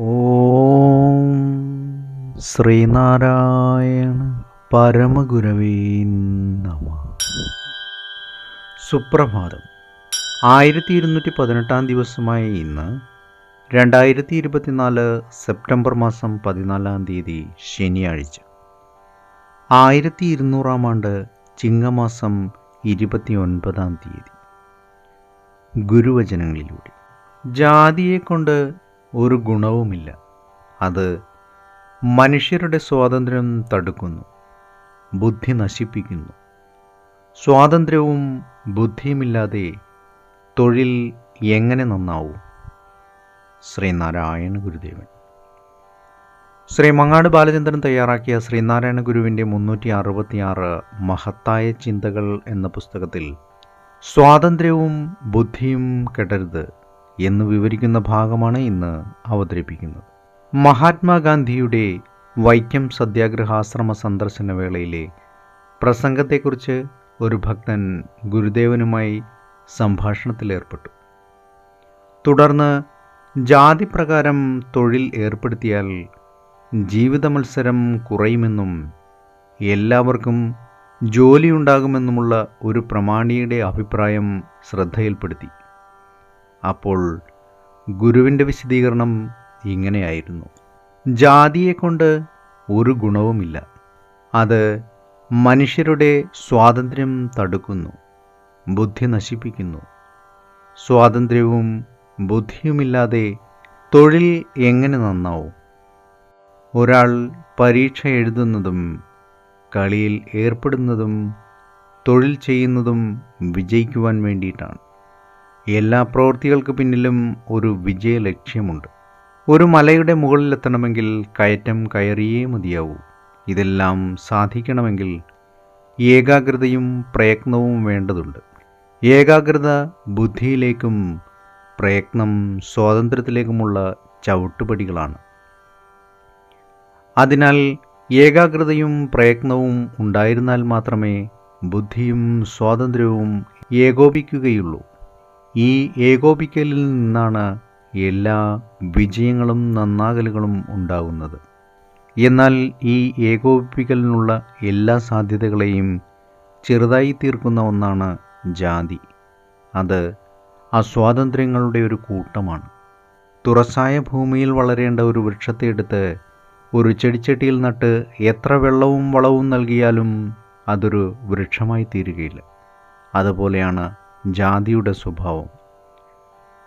ഓം ശ്രീനാരായണ പരമഗുരവേ നമ. സുപ്രഭാതം. ആയിരത്തി ഇരുന്നൂറ്റി പതിനെട്ടാം ദിവസമായ ഇന്ന് രണ്ടായിരത്തി ഇരുപത്തിനാല് സെപ്റ്റംബർ മാസം പതിനാലാം തീയതി ശനിയാഴ്ച. ആയിരത്തി ഇരുന്നൂറാം ആണ്ട് ചിങ്ങമാസം ഇരുപത്തി ഒൻപതാം തീയതി. ഗുരുവചനങ്ങളിലൂടെ. ജാതിയെ കൊണ്ട് ഒരു ഗുണവുമില്ല. അത് മനുഷ്യരുടെ സ്വാതന്ത്ര്യം തടുക്കുന്നു ബുദ്ധി നശിപ്പിക്കുന്നു. സ്വാതന്ത്ര്യവും ബുദ്ധിയുമില്ലാതെ തൊഴിൽ എങ്ങനെ നന്നാവും? ശ്രീനാരായണ ഗുരുദേവൻ. ശ്രീ മങ്ങാട് ബാലചന്ദ്രൻ തയ്യാറാക്കിയ ശ്രീനാരായണ ഗുരുവിന്റെ മുന്നൂറ്റി അറുപത്തിയാറ് മഹത്തായ ചിന്തകൾ എന്ന പുസ്തകത്തിൽ സ്വാതന്ത്ര്യവും ബുദ്ധിയും കെടരുത് എന്ന് വിവരിക്കുന്ന ഭാഗമാണ് ഇന്ന് അവതരിപ്പിക്കുന്നത്. മഹാത്മാഗാന്ധിയുടെ വൈക്കം സത്യാഗ്രഹാശ്രമ സന്ദർശന വേളയിലെ പ്രസംഗത്തെക്കുറിച്ച് ഒരു ഭക്തൻ ഗുരുദേവനുമായി സംഭാഷണത്തിലേർപ്പെട്ടു തുടർന്ന് ജാതി പ്രകാരം തൊഴിൽ ഏർപ്പെടുത്തിയാൽ ജീവിത മത്സരം കുറയുമെന്നും എല്ലാവർക്കും ജോലിയുണ്ടാകുമെന്നുമുള്ള ഒരു പ്രമാണിയുടെ അഭിപ്രായം ശ്രദ്ധയിൽപ്പെടുത്തി. അപ്പോൾ ഗുരുവിന്റെ വിശദീകരണം ഇങ്ങനെയായിരുന്നു. ജാതിയെക്കൊണ്ട് ഒരു ഗുണവുമില്ല. അത് മനുഷ്യരുടെ സ്വാതന്ത്ര്യം തടുക്കുന്നു ബുദ്ധി നശിപ്പിക്കുന്നു. സ്വാതന്ത്ര്യവും ബുദ്ധിയുമില്ലാതെ തൊഴിൽ എങ്ങനെ നന്നാവും? ഒരാൾ പരീക്ഷ എഴുതുന്നതും കളിയിൽ ഏർപ്പെടുന്നതും തൊഴിൽ ചെയ്യുന്നതും വിജയിക്കുവാൻ വേണ്ടിയിട്ടാണ്. എല്ലാ പ്രവൃത്തികൾക്ക് പിന്നിലും ഒരു വിജയ ലക്ഷ്യമുണ്ട്. ഒരു മലയുടെ മുകളിലെത്തണമെങ്കിൽ കയറ്റം കയറിയേ മതിയാവൂ. ഇതെല്ലാം സാധിക്കണമെങ്കിൽ ഏകാഗ്രതയും പ്രയത്നവും വേണ്ടതുണ്ട്. ഏകാഗ്രത ബുദ്ധിയിലേക്കും പ്രയത്നം സ്വാതന്ത്ര്യത്തിലേക്കുമുള്ള ചവിട്ടുപടികളാണ്. അതിനാൽ ഏകാഗ്രതയും പ്രയത്നവും ഉണ്ടായിരുന്നാൽ മാത്രമേ ബുദ്ധിയും സ്വാതന്ത്ര്യവും ഏകോപിക്കുകയുള്ളൂ. ഈ ഏകോപിക്കലിൽ നിന്നാണ് എല്ലാ വിജയങ്ങളും നന്നാകലുകളും ഉണ്ടാകുന്നത്. എന്നാൽ ഈ ഏകോപിപ്പിക്കലിനുള്ള എല്ലാ സാധ്യതകളെയും ചെറുതായി തീർക്കുന്ന ഒന്നാണ് ജാതി. അത് അസ്വാതന്ത്ര്യങ്ങളുടെ ഒരു കൂട്ടമാണ്. തുറസായ ഭൂമിയിൽ വളരേണ്ട ഒരു വൃക്ഷത്തെ എടുത്ത് ഒരു ചെടിച്ചട്ടിയിൽ നട്ട് എത്ര വെള്ളവും വളവും നൽകിയാലും അതൊരു വൃക്ഷമായി തീരുകയില്ല. അതുപോലെയാണ് ജാതിയുടെ സ്വഭാവം.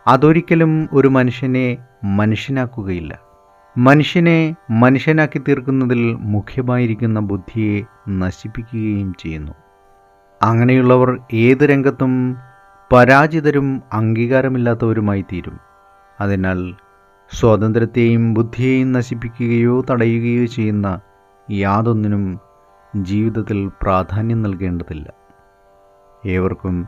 അതൊരിക്കലും ഒരു മനുഷ്യനെ മനുഷ്യനാക്കുകയില്ല. മനുഷ്യനെ മനുഷ്യനാക്കി തീർക്കുന്നതിൽ മുഖ്യമായിരിക്കുന്ന ബുദ്ധിയെ നശിപ്പിക്കുകയും ചെയ്യുന്നു. അങ്ങനെയുള്ളവർ ഏത് രംഗത്തും പരാജിതരും അംഗീകാരമില്ലാത്തവരുമായി തീരും അതിനാൽ സ്വാതന്ത്ര്യത്തെയും ബുദ്ധിയെയും നശിപ്പിക്കുകയോ തടയുകയോ ചെയ്യുന്ന യാതൊന്നിനും ജീവിതത്തിൽ പ്രാധാന്യം നൽകേണ്ടതില്ല. ഏവർക്കും